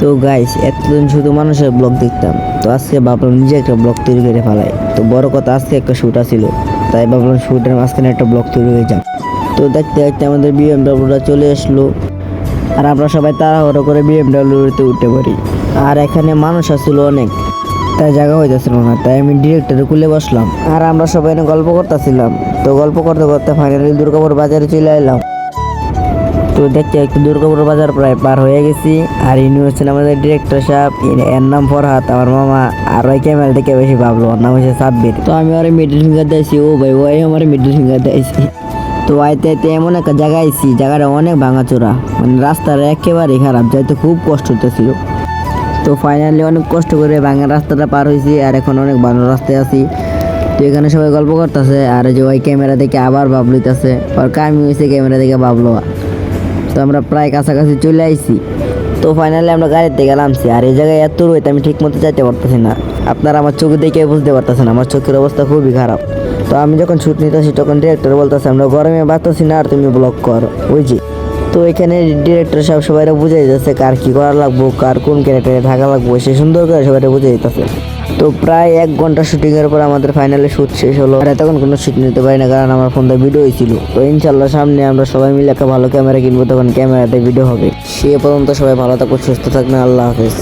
তো গাইস এতদিন শুধু মানুষের ব্লগ দেখতাম। তো আজকে ভাবলাম নিজে একটা ব্লগ তৈরি করে ফেলাই। তো বড় কথা, আজকে একটা শ্যুট ছিল তাই ভাবলাম শ্যুটের মাঝখানে একটা ব্লগ তৈরি হয়ে যাক। তো দেখতে দেখতে আমাদের বিএমডাব্লিউটা চলে আসলো। আর আমরা সবাই তাড়াহুড়ো করে বিএমডাব্লিউতে উঠে পড়ি। আর এখানে মানুষ আসছিল অনেক। তাই জায়গা হইতেছিল না, তাই আমি ডিরেক্টরে খুলে বসলাম। আর আমরা সবাই গল্প করতেছিলাম। তো গল্প করতে করতে ফাইনালি দুর্গাপুর বাজারে চলে এলাম। তো দেখতে একটু দুর্গাপুর বাজার প্রায় পার হয়ে গেছি। আর ইনি হচ্ছেন আমাদের ডিরেক্টর সাহেব। এর নাম ফরহাত আমার মামা। আর ওই ক্যামেরা দেখে বেশি ভাবলো, ওর নাম হচ্ছে সাব্বির। তো আমি ওর মিডল ফিঙ্গার দিয়েছি ও ভাই ওই আমার মিডল ফিঙ্গার দিয়েছি তো আইতে আইতে এমন একটা জায়গায় আইছি, জায়গাটা অনেক ভাঙাচোরা। মানে রাস্তার একেবারে খারাপ, যাইতে খুব কষ্ট হতেছিল তো ফাইনালি অনেক কষ্ট করে ভাঙা রাস্তাটা পার হয়েছি আর এখন অনেক ভালো রাস্তায় আছি। তো এখানে সবাই গল্প করতেছে, আর যে ওই ক্যামেরা দেখে আবার ভাবলিতেছে আর কামি হয়েছে ক্যামেরা দেখে ভাবলো। তো আমরা প্রায় কাছাকাছি চলে আইছি। তো ফাইনালি আমরা গাড়িতে গেলামছি আর এই জায়গায় এত রয়েছে আমি ঠিক মতো যাইতে পারতেছি না। আপনারা আমার চোখ দেখে বুঝতে পারতেছেন, আমার চোখের অবস্থা খুবই খারাপ। তো আমি যখন ছুট নিতেছি, তখন ডিরেক্টর বলতেছে, আমরা গরমে বাঁচতেছি না, আর তুমি ব্লক কর। যে। তো এখানে ডিরেক্টর সব সবাই বুঝাই যাচ্ছে কার কি করা লাগবো, কার কোন ক্যারেক্টারে থাকা লাগবো, সে সুন্দর করে সবাই বুঝে দিতেছে। তো প্রায় এক ঘণ্টা শুটিং এর পর আমাদের ফাইনালে শুট শেষ হলো। আর এতক্ষণ কোনো শুট নিতে পারি না, কারণ আমার ফোনটা ভিডিও হয়েছিল তো ইনশাল্লাহ সামনে আমরা সবাই মিলে একটা ভালো ক্যামেরা কিনবো, তখন ক্যামেরাতে ভিডিও হবে। সে পর্যন্ত সবাই ভালো থাকব সুস্থ থাকবেন আল্লাহ হাফেজ।